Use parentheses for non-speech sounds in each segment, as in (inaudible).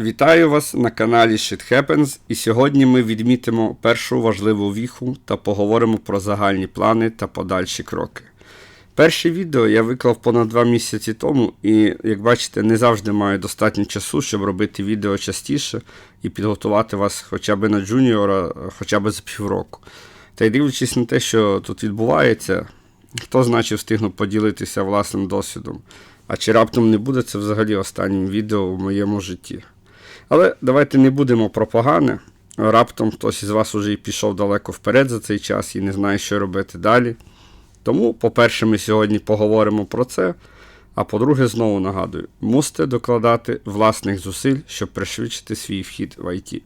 Вітаю вас на каналі Shit Happens, і сьогодні ми відмітимо першу важливу віху та поговоримо про загальні плани та подальші кроки. Перше відео я виклав понад 2 місяці тому, і, як бачите, не завжди маю достатньо часу, щоб робити відео частіше і підготувати вас хоча б на джуніора, хоча б за півроку. Та й дивлячись на те, що тут відбувається, хто значить встигну поділитися власним досвідом. А чи раптом не буде це взагалі останнім відео в моєму житті. Але давайте не будемо про погане. Раптом хтось із вас уже і пішов далеко вперед за цей час і не знає, що робити далі. Тому, по-перше, ми сьогодні поговоримо про це. А по-друге, знову нагадую, мусите докладати власних зусиль, щоб пришвидшити свій вхід в IT.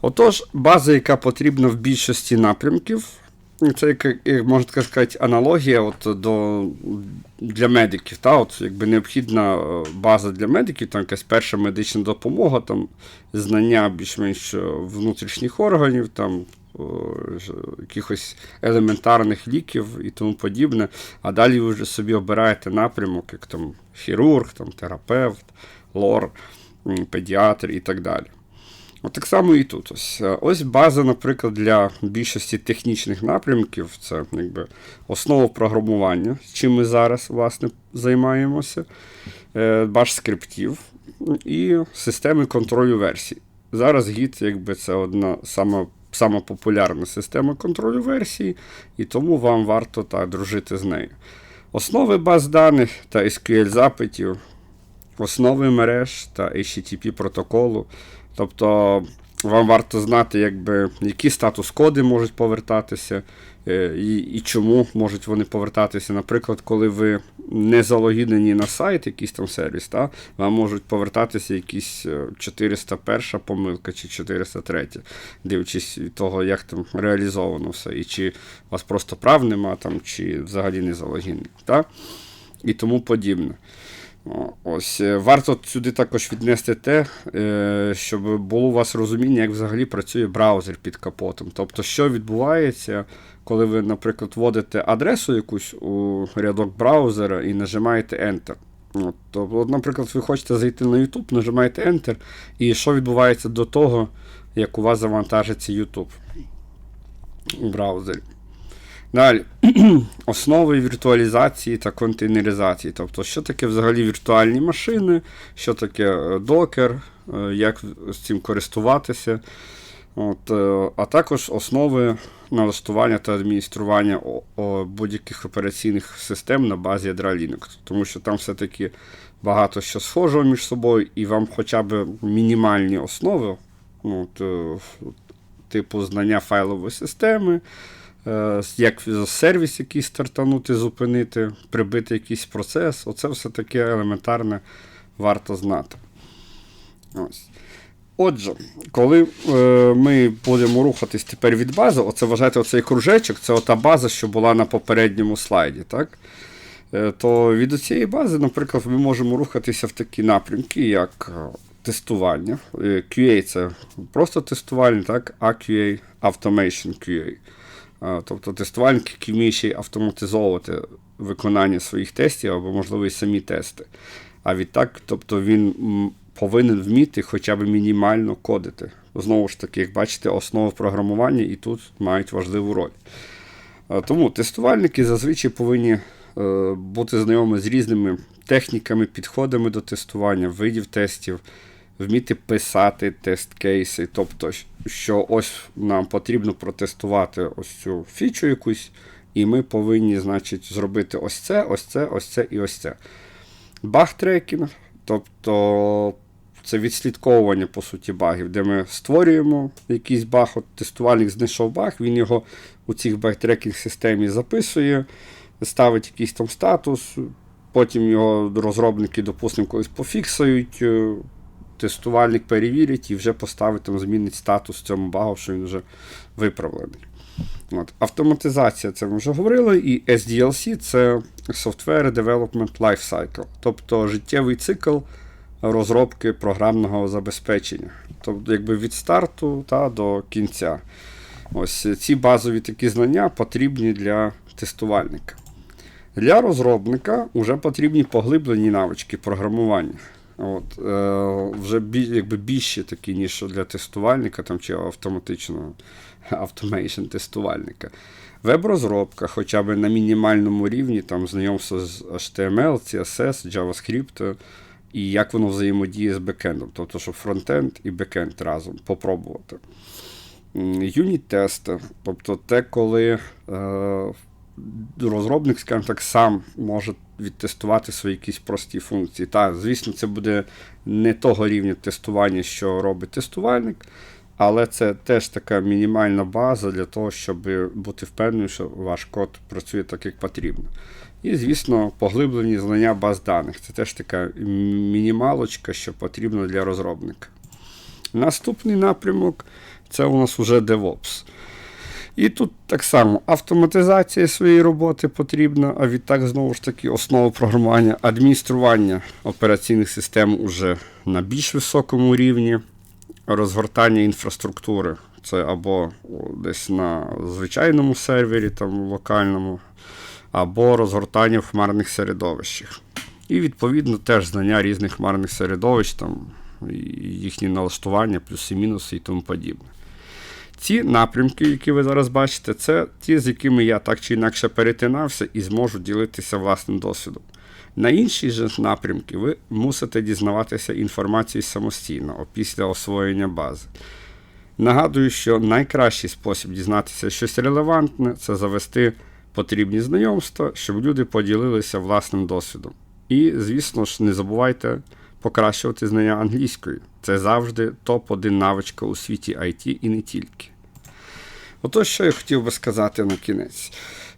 Отож, база, яка потрібна в більшості напрямків, це, як, як можна так сказати, аналогія от, до, для медиків. Та? От, якби Необхідна е, база для медиків, там якась перша медична допомога, там, знання більш-менш е, внутрішніх органів, там, якихось елементарних ліків і тому подібне. А далі ви вже собі обираєте напрямок, як там хірург, там, терапевт, лор, педіатр і так далі. Так само і тут. Ось, Е, ось база, наприклад, для більшості технічних напрямків це якби основа програмування, чим ми зараз власне займаємося, е, баш скриптів і системи контролю версій. Зараз Git, якби це одна сама, сама популярна система контролю версій, і тому вам варто так дружити з нею. Основи баз даних та SQL запитів, основи мереж та HTTP протоколу. Тобто вам варто знати, якби, які статус-коди можуть повертатися е, і, і чому можуть вони повертатися. Наприклад, коли ви не залогінені на сайт, якийсь там сервіс, та, вам можуть повертатися якісь е, 401 помилка чи 403, дивлячись від того, як там реалізовано все, і чи у вас просто прав нема, там, чи взагалі не залогінені. Та? І тому подібне. Ось е, варто сюди також віднести те, е, щоб було у вас розуміння, як взагалі працює браузер під капотом. Тобто, що відбувається, коли ви, наприклад, вводите адресу якусь у рядок браузера і нажимаєте Enter. Тобто, наприклад, ви хочете зайти на YouTube, нажимаєте Enter, і що відбувається до того, як у вас завантажиться YouTube у браузері. Далі. (clears throat) Основи віртуалізації та контейнеризації. Тобто, що таке взагалі віртуальні машини, що таке е, докер, е, як з цим користуватися. От, е, а також основи налаштування та адміністрування будь-яких операційних систем на базі ядра Linux. Тому що там все-таки багато що схожого між собою, і вам хоча б мінімальні основи, от, типу знання файлової системи, як сервіс якийсь стартанути, зупинити, прибити якийсь процес. Оце все таке елементарне варто знати. Ось. Отже, коли е, ми будемо рухатись тепер від бази, оце вважайте оцей кружечок, це ота база, що була на попередньому слайді. так? Е, то від цієї бази, наприклад, ми можемо рухатися в такі напрямки, як е, тестування. Е, QA це просто тестування, так? а QA Automation QA. Тобто тестувальник, який вміє ще автоматизовувати виконання своїх тестів або, можливо, і самі тести. А відтак, тобто він повинен вміти хоча б мінімально кодити. Знову ж таки, як бачите, основи програмування і тут мають важливу роль. Тому тестувальники зазвичай повинні е, бути знайомі з різними техніками, підходами до тестування, видів тестів, вміти писати тест-кейси. Тобто, що ось нам потрібно протестувати ось цю фічу якусь, і ми повинні, значить, зробити ось це, ось це, ось це і ось це. Баг-трекінг, тобто це відслідковування, по суті, багів, де ми створюємо якийсь баг, от тестувальник знайшов баг, він його у цих баг-трекінг системі записує, ставить якийсь там статус, потім його розробники, допустимо, колись пофіксують, е, тестувальник перевірить і вже поставить там, змінить статус цьому багу, що він вже виправлений. От. Автоматизація, це ми вже говорили, і SDLC це Software Development Lifecycle, тобто життєвий цикл розробки програмного забезпечення. Тобто, якби від старту та, до кінця. Ось ці базові такі знання потрібні для тестувальника. Для розробника вже потрібні поглиблені навички програмування. От, е, вже бі, якби більші такі, ніж для тестувальника там, чи автоматичного (laughs) автомейшн тестувальника. Веб-розробка, хоча б на мінімальному рівні, там знайомство з HTML, CSS, JavaScript і як воно взаємодіє з бекендом. Тобто, щоб фронтенд і бекенд разом попробувати. Юніт-тести, тобто те, коли е, розробник, скажімо так, сам може відтестувати свої якісь прості функції. Так, звісно, це буде не того рівня тестування, що робить тестувальник, але це теж така мінімальна база для того, щоб бути впевненим, що ваш код працює так, як потрібно. І, звісно, поглиблені знання баз даних. Це теж така мінімалочка, що потрібно для розробника. Наступний напрямок це у нас вже DevOps. І тут так само автоматизація своєї роботи потрібна, а відтак, знову ж таки, основа програмування, адміністрування операційних систем уже на більш високому рівні, розгортання інфраструктури. Це або десь на звичайному сервері, там локальному, або розгортання в хмарних середовищах. І, відповідно, теж знання різних хмарних середовищ, там, їхні налаштування, плюси, мінуси і тому подібне. Ці напрямки, які ви зараз бачите, це ті, з якими я так чи інакше перетинався і зможу ділитися власним досвідом. На інші ж напрямки ви мусите дізнаватися інформацію самостійно після освоєння бази. Нагадую, що найкращий спосіб дізнатися щось релевантне це завести потрібні знайомства, щоб люди поділилися власним досвідом. І, звісно ж, не забувайте покращувати знання англійської. Це завжди топ-1 навичка у світі IT і не тільки. Отож, що я хотів би сказати на кінець.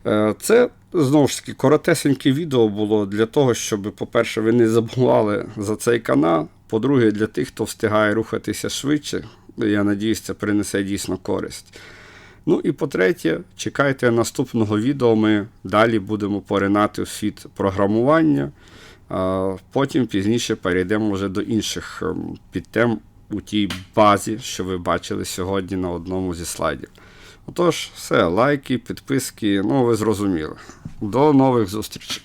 Е, Це знову ж таки коротесеньке відео було для того, щоб, по-перше, ви не забували за цей канал. По-друге, для тих, хто встигає рухатися швидше. Я надіюсь, це принесе дійсно користь. Ну і по-третє, чекайте наступного відео. Ми далі будемо поринати в світ програмування. Потім пізніше перейдемо вже до інших ем, підтем у тій базі, що ви бачили сьогодні на одному зі слайдів. Отож, все, лайки, підписки, ну ви зрозуміли. До нових зустрічей!